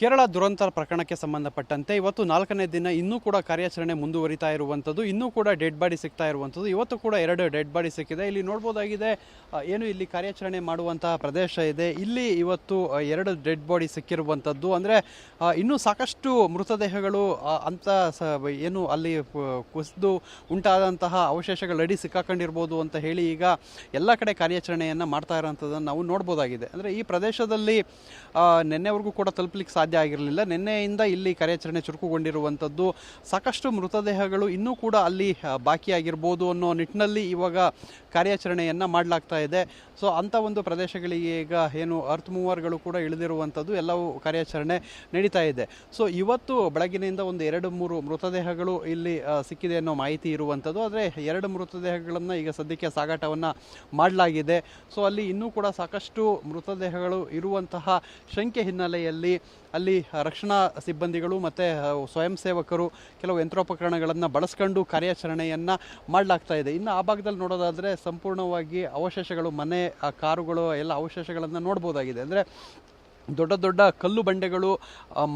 ಕೇರಳ ದುರಂತ ಪ್ರಕರಣಕ್ಕೆ ಸಂಬಂಧಪಟ್ಟಂತೆ ಇವತ್ತು ನಾಲ್ಕನೇ ದಿನ ಇನ್ನೂ ಕೂಡ ಕಾರ್ಯಾಚರಣೆ ಮುಂದುವರಿತಾ ಇರುವಂಥದ್ದು, ಇನ್ನೂ ಕೂಡ ಡೆಡ್ ಬಾಡಿ ಸಿಗ್ತಾ ಇರುವಂಥದ್ದು. ಇವತ್ತು ಕೂಡ ಎರಡು ಡೆಡ್ ಬಾಡಿ ಸಿಕ್ಕಿದೆ. ಇಲ್ಲಿ ನೋಡ್ಬೋದಾಗಿದೆ ಏನು ಇಲ್ಲಿ ಕಾರ್ಯಾಚರಣೆ ಮಾಡುವಂತಹ ಪ್ರದೇಶ ಇದೆ. ಇಲ್ಲಿ ಇವತ್ತು ಎರಡು ಡೆಡ್ ಬಾಡಿ ಸಿಕ್ಕಿರುವಂಥದ್ದು. ಅಂದರೆ ಇನ್ನೂ ಸಾಕಷ್ಟು ಮೃತದೇಹಗಳು ಅಂತ ಏನು ಅಲ್ಲಿ ಕುಸಿದು ಉಂಟಾದಂತಹ ಅವಶೇಷಗಳಡಿ ಸಿಕ್ಕಾಕೊಂಡಿರ್ಬೋದು ಅಂತ ಹೇಳಿ ಈಗ ಎಲ್ಲ ಕಡೆ ಕಾರ್ಯಾಚರಣೆಯನ್ನು ಮಾಡ್ತಾ ಇರೋಂಥದ್ದನ್ನು ನಾವು ನೋಡ್ಬೋದಾಗಿದೆ. ಅಂದರೆ ಈ ಪ್ರದೇಶದಲ್ಲಿ ನಿನ್ನೆವರೆಗೂ ಕೂಡ ತಲುಪಲಿಕ್ಕೆ ಸಾಧ್ಯ ಆಗಿರಲಿಲ್ಲ. ನಿನ್ನೆಯಿಂದ ಇಲ್ಲಿ ಕಾರ್ಯಾಚರಣೆ ಚುರುಕುಗೊಂಡಿರುವಂಥದ್ದು. ಸಾಕಷ್ಟು ಮೃತದೇಹಗಳು ಇನ್ನೂ ಕೂಡ ಅಲ್ಲಿ ಬಾಕಿಯಾಗಿರ್ಬೋದು ಅನ್ನೋ ನಿಟ್ಟಿನಲ್ಲಿ ಇವಾಗ ಕಾರ್ಯಾಚರಣೆಯನ್ನು ಮಾಡಲಾಗ್ತಾ ಇದೆ. ಸೊ, ಅಂಥ ಒಂದು ಪ್ರದೇಶಗಳಿಗೆ ಈಗ ಏನು ಅರ್ತ್ ಮೂವರ್ಗಳು ಕೂಡ ಇಳಿದಿರುವಂಥದ್ದು ಎಲ್ಲವೂ ಕಾರ್ಯಾಚರಣೆ ನಡೀತಾ ಇದೆ. ಸೊ, ಇವತ್ತು ಬೆಳಗಿನಿಂದ ಒಂದು ಎರಡು ಮೂರು ಮೃತದೇಹಗಳು ಇಲ್ಲಿ ಸಿಕ್ಕಿದೆ ಅನ್ನೋ ಮಾಹಿತಿ ಇರುವಂಥದ್ದು. ಆದರೆ ಎರಡು ಮೃತದೇಹಗಳನ್ನು ಈಗ ಸದ್ಯಕ್ಕೆ ಸಾಗಾಟವನ್ನು ಮಾಡಲಾಗಿದೆ. ಸೊ, ಅಲ್ಲಿ ಇನ್ನೂ ಕೂಡ ಸಾಕಷ್ಟು ಮೃತದೇಹಗಳು ಇರುವಂತಹ ಶಂಕೆ ಹಿನ್ನೆಲೆಯಲ್ಲಿ ಅಲ್ಲಿ ರಕ್ಷಣಾ ಸಿಬ್ಬಂದಿಗಳು ಮತ್ತು ಸ್ವಯಂ ಸೇವಕರು ಕೆಲವು ಯಂತ್ರೋಪಕರಣಗಳನ್ನು ಬಳಸ್ಕೊಂಡು ಕಾರ್ಯಾಚರಣೆಯನ್ನು ಮಾಡಲಾಗ್ತಾ ಇದೆ. ಇನ್ನು ಆ ಭಾಗದಲ್ಲಿ ನೋಡೋದಾದರೆ ಸಂಪೂರ್ಣವಾಗಿ ಅವಶೇಷಗಳು, ಮನೆ ಕಾರುಗಳು, ಎಲ್ಲ ಅವಶೇಷಗಳನ್ನು ನೋಡ್ಬೋದಾಗಿದೆ. ಅಂದರೆ ದೊಡ್ಡ ದೊಡ್ಡ ಕಲ್ಲು ಬಂಡೆಗಳು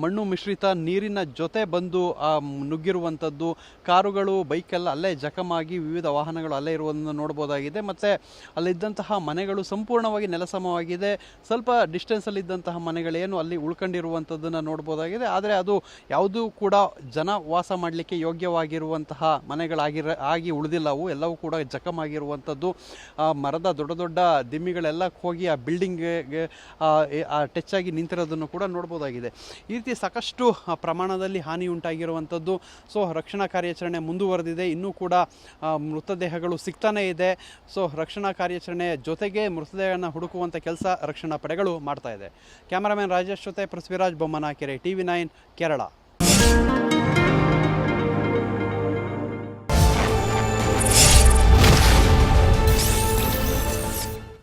ಮಣ್ಣು ಮಿಶ್ರಿತ ನೀರಿನ ಜೊತೆ ಬಂದು ನುಗ್ಗಿರುವಂಥದ್ದು, ಕಾರುಗಳು, ಬೈಕೆಲ್ಲ ಅಲ್ಲೇ ಜಖಮಾಗಿ ವಿವಿಧ ವಾಹನಗಳು ಅಲ್ಲೇ ಇರುವುದನ್ನು ನೋಡ್ಬೋದಾಗಿದೆ ಮತ್ತು ಅಲ್ಲಿದ್ದಂತಹ ಮನೆಗಳು ಸಂಪೂರ್ಣವಾಗಿ ನೆಲಸಮವಾಗಿದೆ. ಸ್ವಲ್ಪ ಡಿಸ್ಟೆನ್ಸಲ್ಲಿದ್ದಂತಹ ಮನೆಗಳೇನು ಅಲ್ಲಿ ಉಳ್ಕೊಂಡಿರುವಂಥದ್ದನ್ನು ನೋಡ್ಬೋದಾಗಿದೆ ಆದರೆ ಅದು ಯಾವುದೂ ಕೂಡ ಜನ ವಾಸ ಮಾಡಲಿಕ್ಕೆ ಯೋಗ್ಯವಾಗಿರುವಂತಹ ಮನೆಗಳಾಗಿರ, ಆಗಿ ಉಳಿದಿಲ್ಲವು ಎಲ್ಲವೂ ಕೂಡ ಜಖಮಾಗಿರುವಂಥದ್ದು. ಮರದ ದೊಡ್ಡ ದೊಡ್ಡ ದಿಮ್ಮಿಗಳೆಲ್ಲ ಹೋಗಿ ಆ ಬಿಲ್ಡಿಂಗ್ಗೆ ಟಚ್ ಆಗಿ ನಿಂತಿರೋದನ್ನು ಕೂಡ ನೋಡ್ಬೋದಾಗಿದೆ. ಈ ರೀತಿ ಸಾಕಷ್ಟು ಪ್ರಮಾಣದಲ್ಲಿ ಹಾನಿ ಉಂಟಾಗಿರುವಂಥದ್ದು, ಸೊ, ರಕ್ಷಣಾ ಕಾರ್ಯಾಚರಣೆ ಮುಂದುವರೆದಿದೆ. ಇನ್ನೂ ಕೂಡ ಮೃತದೇಹಗಳು ಸಿಗ್ತಾನೇ ಇದೆ. ಸೊ, ರಕ್ಷಣಾ ಕಾರ್ಯಾಚರಣೆ ಜೊತೆಗೆ ಮೃತದೇಹನ ಹುಡುಕುವಂಥ ಕೆಲಸ ರಕ್ಷಣಾ ಪಡೆಗಳು ಮಾಡ್ತಾ ಇದೆ. ಕ್ಯಾಮರಾಮನ್ ರಾಜೇಶ್ ಜೊತೆ Prithviraj Bommanakere T V nine, Kerala.